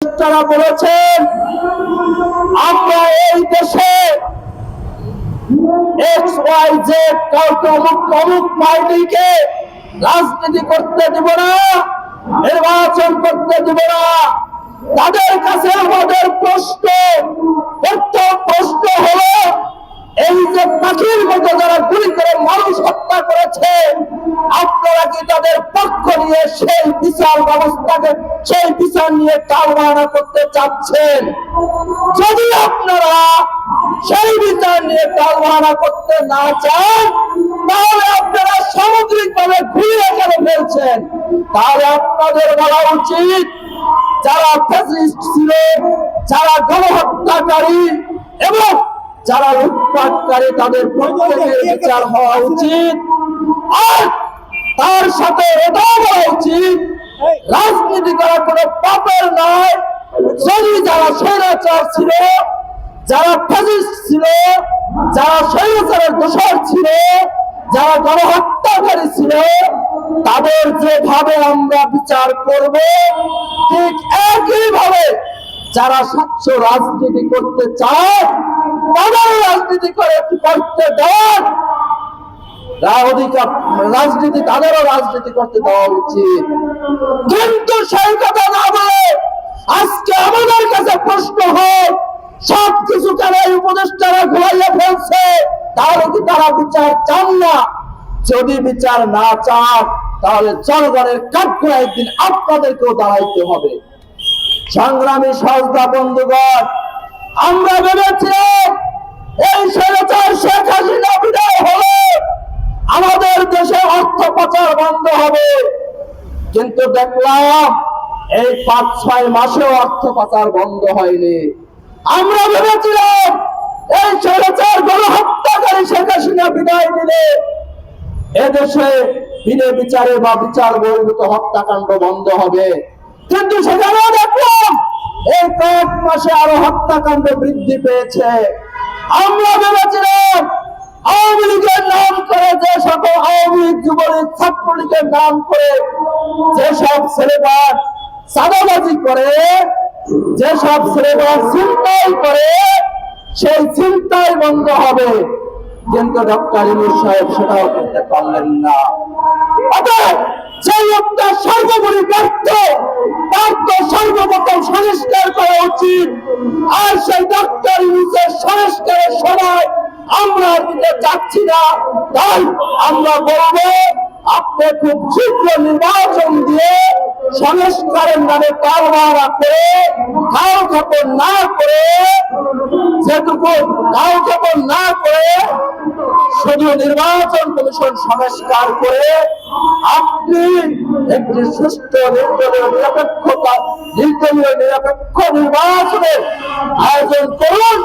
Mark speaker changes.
Speaker 1: তারা বলেছেন আমরা এই দেশে এক্স ওয়াই জেড কাউকে অমুক অমুক পার্টিকে রাজনীতি করতে দেব না, নির্বাচন করতে দেব না। তাদের কাছে আমাদের প্রশ্ন, প্রথম প্রশ্ন হলো, এই যে পাখির মতো যারা গুলি করে মানুষ হত্যা করেছে আপনারা তাদের পক্ষ নিয়ে সেই বিচার ব্যবস্থাকে সেই বিচার নিয়ে টালবাহানা করতে চাচ্ছেন। যদি আপনারা সেই বিচার নিয়ে টালবাহানা করতে না চান তাহলে আপনারা সামগ্রিক ভাবে ঘুরিয়ে কেন ফেলছেন? তাহলে আপনাদের বলা উচিত যারা ফ্যাসিস্ট ছিল যারা গণহত্যাকারী এবং যারা লুটপাটকারী তাদের প্রত্যেকের বিচার হওয়া উচিত। আর তার সাথে এটাও বলা উচিত রাজনীতি করা কোনো পাপের নয়। যদি যারা স্বৈরাচার ছিল যারা ফ্যাসিস্ট ছিল যারা স্বৈরাচারের দোষর ছিল যারা গণহত্যাকারী ছিল তাদের যেভাবে আমরা বিচার করব ঠিক একই ভাবে যারা স্বচ্ছ রাজনীতি করতে চায় তাদের রাজনীতি করে করতে দেন রাজনীতি তাদেরও রাজনীতি করতে দেওয়া উচিত। কিন্তু সেই কথা না বলে আজকে আমাদের কাছে প্রশ্ন হয় সব কিছু কেন এই উপদেষ্টারা ঘুরাইয়া ফেলছে? তাহলে কি তারা বিচার চান না? যদি বিচার না চান, তাহলে জনগণের কাঠগড়া একদিন আপনাদেরকেও দাঁড়াইতে হবে। সংগ্রামী সহজা বন্ধুগণ, আমরা ভেবেছিলাম এই স্বৈরাচার শেখ হাসিনা বিদায় হলে আমাদের দেশে অর্থ পাচার বন্ধ হবে। কিন্তু দেখলাম এই পাঁচ, ছয় মাসে অর্থ পাচার বন্ধ হয়নি। আমরা ভেবেছিলাম এই স্বৈরাচার গণহত্যাকারী শেখ হাসিনা বিদায় দিলে এদেশে বিনে বিচারে বা বিচার বহির্ভূত হত্যাকাণ্ড বন্ধ হবে। কিন্তু সেখানেও দেখলাম এই কয়েক মাসে আরও হত্যাকাণ্ড বৃদ্ধি পেয়েছে। আমরা ভেবেছিলাম আওয়ামী লীগের নাম করে যে সকল যুবলীগ ছাত্রলীগের নাম করে যেসব ছেলেরা সাদাবাজি করে, যেসব ছেলেরা চিন্তাই করে, সেই চিন্তাই বন্ধ হবে। কিন্তু ডক্টর ইনুর সাহেব সেটাও করতে পারলেন না। অর্থাৎ সেই লোকটা সর্বোপরি আমরা দিতে চাচ্ছি না। তাই আমরা আপনি খুব শীঘ্র নির্বাচন দিয়ে সংস্কারের নামে কারবারা করে খাপড় না করে খাপড় না করে, শুধু নির্বাচন কমিশন সংস্কার করে, আপনি একটি সুষ্ঠু নির্দলীয় নিরপেক্ষতা নির্দলীয়, নিরপেক্ষ নির্বাচনের আয়োজন করুন।